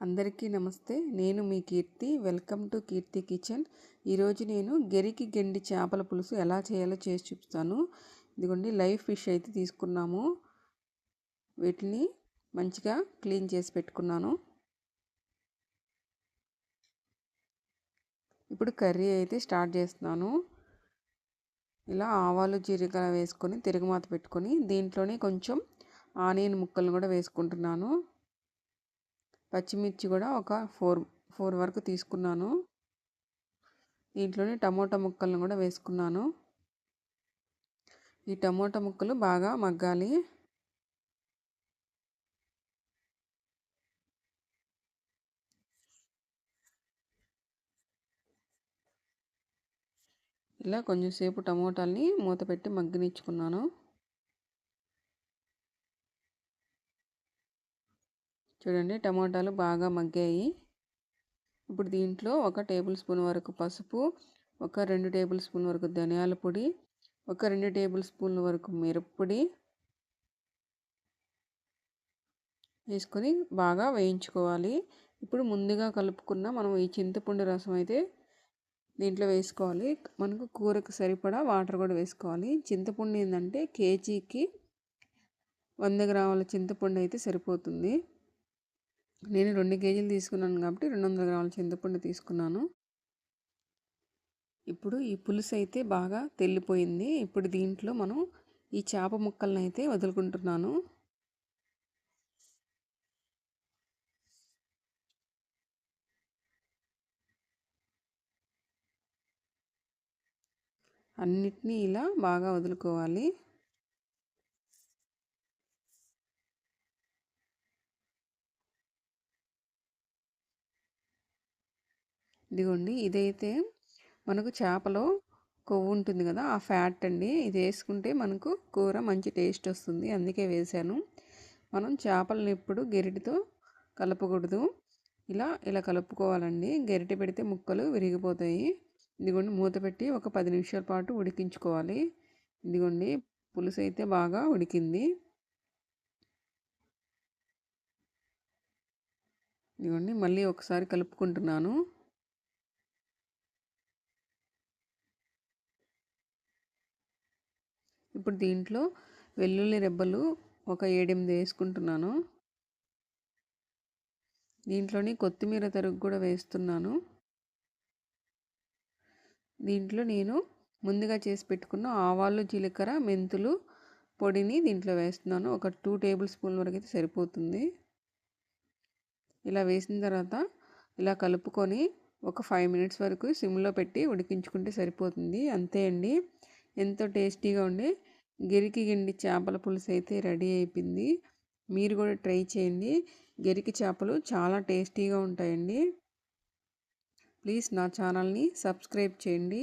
అందరికీ నమస్తే. నేను మీ Keerthi. Welcome to Keerthi kitchen. ఈరోజు నేను గెరికి గెండి చేపల పులుసు ఎలా చేయాలో చేసి చూపిస్తాను. ఇదిగోండి లైవ్ ఫిష్ అయితే తీసుకున్నాము. వీటిని మంచిగా క్లీన్ చేసి పెట్టుకున్నాను. ఇప్పుడు కర్రీ అయితే స్టార్ట్ చేస్తున్నాను. ఇలా ఆవాలు జీలకర్ర వేసుకొని తిరుగుమాత పెట్టుకొని దీంట్లోనే కొంచెం ఆనియన్ ముక్కలు కూడా వేసుకుంటున్నాను. పచ్చిమిర్చి కూడా ఒక ఫోర్ ఫోర్ వరకు తీసుకున్నాను. దీంట్లోనే టమోటా ముక్కలను కూడా వేసుకున్నాను. ఈ టమోటా ముక్కలు బాగా మగ్గాలి. ఇలా కొంచెంసేపు టమోటాలని మూత పెట్టి మగ్గనిచ్చుకున్నాను. చూడండి టమాటాలు బాగా మగ్గాయి. ఇప్పుడు దీంట్లో ఒక టేబుల్ స్పూన్ వరకు పసుపు ఒక రెండు టేబుల్ స్పూన్ వరకు ధనియాల పొడి ఒక రెండు టేబుల్ స్పూన్ల వరకు మిరప్పొడి వేసుకొని బాగా వేయించుకోవాలి. ఇప్పుడు ముందుగా కలుపుకున్న మనం ఈ చింతపండు రసం అయితే దీంట్లో వేసుకోవాలి. మనకు కూరకు సరిపడా వాటర్ కూడా వేసుకోవాలి. చింతపండు ఏంటంటే కేజీకి వంద గ్రాముల చింతపండు అయితే సరిపోతుంది. నేను రెండు కేజీలు తీసుకున్నాను కాబట్టి రెండు వందల గ్రాముల చింతపండు తీసుకున్నాను. ఇప్పుడు ఈ పులుసు అయితే బాగా తెల్లిపోయింది. ఇప్పుడు దీంట్లో మనం ఈ చేప ముక్కలను అయితే వదులుకుంటున్నాను. అన్నిటినీ ఇలా బాగా వదులుకోవాలి. ఇదిగోండి ఇదైతే మనకు చేపలో కొవ్వు ఉంటుంది కదా ఆ ఫ్యాట్ అండి. ఇది వేసుకుంటే మనకు కూర మంచి టేస్ట్ వస్తుంది. అందుకే వేసాను మనం చేపలను ఎప్పుడు గెరిటితో కలపకూడదు. ఇలా ఇలా కలుపుకోవాలండి. గెరిటి పెడితే ముక్కలు విరిగిపోతాయి. ఇదిగోండి మూత పెట్టి ఒక పది నిమిషాల పాటు ఉడికించుకోవాలి. ఇదిగోండి పులుసు అయితే బాగా ఉడికింది. ఇదిగోండి మళ్ళీ ఒకసారి కలుపుకుంటున్నాను. ఇప్పుడు దీంట్లో వెల్లుల్లి రెబ్బలు ఒక ఏడెనిమిది వేసుకుంటున్నాను. దీంట్లోని కొత్తిమీర తరుగు కూడా వేస్తున్నాను. దీంట్లో నేను ముందుగా చేసి పెట్టుకున్న ఆవాలు జీలకర్ర మెంతులు పొడిని దీంట్లో వేస్తున్నాను. ఒక టూ టేబుల్ స్పూన్ వరకు అయితే సరిపోతుంది. ఇలా వేసిన తర్వాత ఇలా కలుపుకొని ఒక ఫైవ్ మినిట్స్ వరకు సిమ్లో పెట్టి ఉడికించుకుంటే సరిపోతుంది. అంతే అండి. ఎంతో టేస్టీగా ఉండే గెరికి గిండి చేపల పులుసు అయితే రెడీ అయిపోయింది. మీరు కూడా ట్రై చేయండి. గెరికి చేపలు చాలా టేస్టీగా ఉంటాయండి. ప్లీజ్ నా ఛానల్ని సబ్స్క్రైబ్ చేయండి.